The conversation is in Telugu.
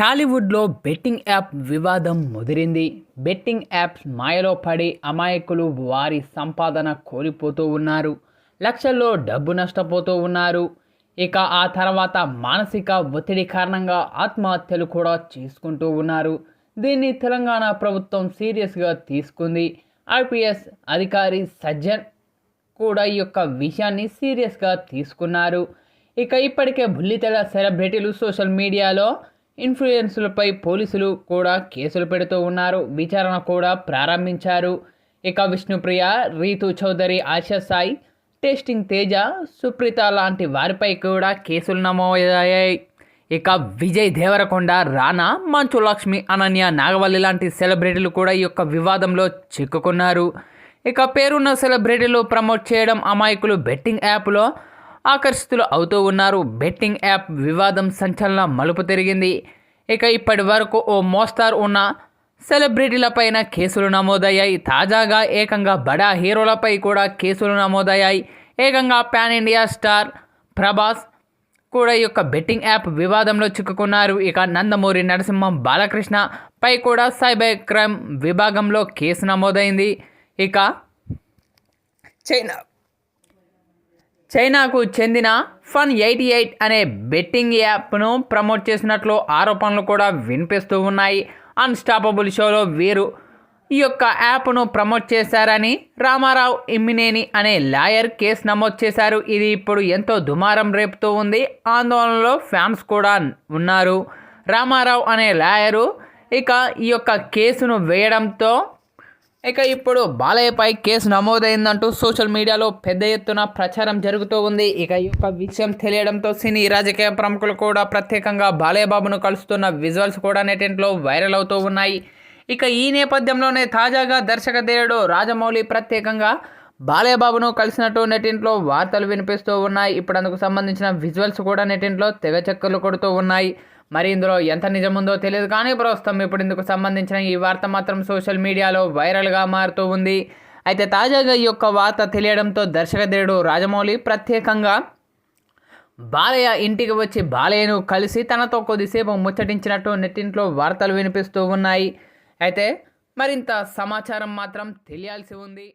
టాలీవుడ్లో బెట్టింగ్ యాప్ వివాదం ముదిరింది. బెట్టింగ్ యాప్స్ మాయలో పడి అమాయకులు వారి సంపాదన కోల్పోతూ ఉన్నారు. లక్షల్లో డబ్బు నష్టపోతూ ఉన్నారు. ఇక ఆ తర్వాత మానసిక ఒత్తిడి కారణంగా ఆత్మహత్యలు కూడా చేసుకుంటూ ఉన్నారు. దీన్ని తెలంగాణ ప్రభుత్వం సీరియస్గా తీసుకుంది. ఐపీఎస్ అధికారి సజ్జన్ కూడా ఈ యొక్క విషయాన్ని సీరియస్గా తీసుకున్నారు. ఇక ఇప్పటికే బుల్లితెల సెలబ్రిటీలు సోషల్ మీడియాలో ఇన్ఫ్లుయెన్సులపై పోలీసులు కూడా కేసులు పెడుతూ ఉన్నారు. విచారణ కూడా ప్రారంభించారు. ఇక విష్ణుప్రియ రీతు చౌదరి ఆశా సాయి టేస్టింగ్ తేజ సుప్రీత లాంటి వారిపై కూడా కేసులు నమోదయ్యాయి. ఇక విజయ్ దేవరకొండ రానా మంచు లక్ష్మి అనన్య నాగవల్లి లాంటి సెలబ్రిటీలు కూడా ఈ యొక్క వివాదంలో చిక్కుకున్నారు. ఇక పేరున్న సెలబ్రిటీలు ప్రమోట్ చేయడం అమాయకులు బెట్టింగ్ యాప్లో ఆకర్షితులు అవుతూ ఉన్నారు. బెట్టింగ్ యాప్ వివాదం సంచలన మలుపు తిరిగింది. ఇక ఇప్పటి వరకు ఓ మోస్తారు ఉన్న సెలబ్రిటీలపైన కేసులు నమోదయ్యాయి. తాజాగా ఏకంగా బడా హీరోలపై కూడా కేసులు నమోదయ్యాయి. ఏకంగా పాన్ ఇండియా స్టార్ ప్రభాస్ కూడా ఈ యొక్క బెట్టింగ్ యాప్ వివాదంలో చిక్కుకున్నారు. ఇక నందమూరి నరసింహం బాలకృష్ణ పై కూడా సైబర్ క్రైమ్ విభాగంలో కేసు నమోదైంది. ఇక చైనా చైనాకు చెందిన ఫన్ ఎయిటీ ఎయిట్ అనే బెట్టింగ్ యాప్ను ప్రమోట్ చేసినట్లు ఆరోపణలు కూడా వినిపిస్తూ ఉన్నాయి. అన్స్టాపబుల్ షోలో వీరు ఈ యొక్క యాప్ను ప్రమోట్ చేశారని రామారావు ఇమ్మినేని అనే లాయర్ కేసు నమోదు చేశారు. ఇది ఇప్పుడు ఎంతో దుమారం రేపుతూ ఉంది. ఆందోళనలో ఫ్యాన్స్ కూడా ఉన్నారు. రామారావు అనే లాయరు ఇక ఈ యొక్క కేసును వేయడంతో ఇక ఇప్పుడు బాలయ్యపై కేసు నమోదైందంటూ సోషల్ మీడియాలో పెద్ద ఎత్తున ప్రచారం జరుగుతూ ఉంది. ఇక ఈ యొక్క విషయం తెలియడంతో సినీ రాజకీయ ప్రముఖులు కూడా ప్రత్యేకంగా బాలయ్య బాబును కలుస్తున్న విజువల్స్ కూడా నెటింట్లో వైరల్ అవుతూ ఉన్నాయి. ఇక ఈ నేపథ్యంలోనే తాజాగా దర్శకధేయుడు రాజమౌళి ప్రత్యేకంగా బాలయ్య బాబును కలిసినట్టు నెటింట్లో వార్తలు వినిపిస్తూ ఉన్నాయి. ఇప్పుడు అందుకు సంబంధించిన విజువల్స్ కూడా నెటింట్లో తెగ చక్కర్లు కొడుతూ ఉన్నాయి. మరి ఇందులో ఎంత నిజముందో తెలియదు కానీ ప్రస్తుతం ఇప్పుడు ఇందుకు సంబంధించిన ఈ వార్త మాత్రం సోషల్ మీడియాలో వైరల్గా మారుతూ ఉంది. అయితే తాజాగా ఈ యొక్క వార్త తెలియడంతో దర్శకధేయుడు రాజమౌళి ప్రత్యేకంగా బాలయ్య ఇంటికి వచ్చి బాలయ్యను కలిసి తనతో కొద్దిసేపు ముచ్చటించినట్టు నెట్టింట్లో వార్తలు వినిపిస్తూ ఉన్నాయి. అయితే మరింత సమాచారం మాత్రం తెలియాల్సి ఉంది.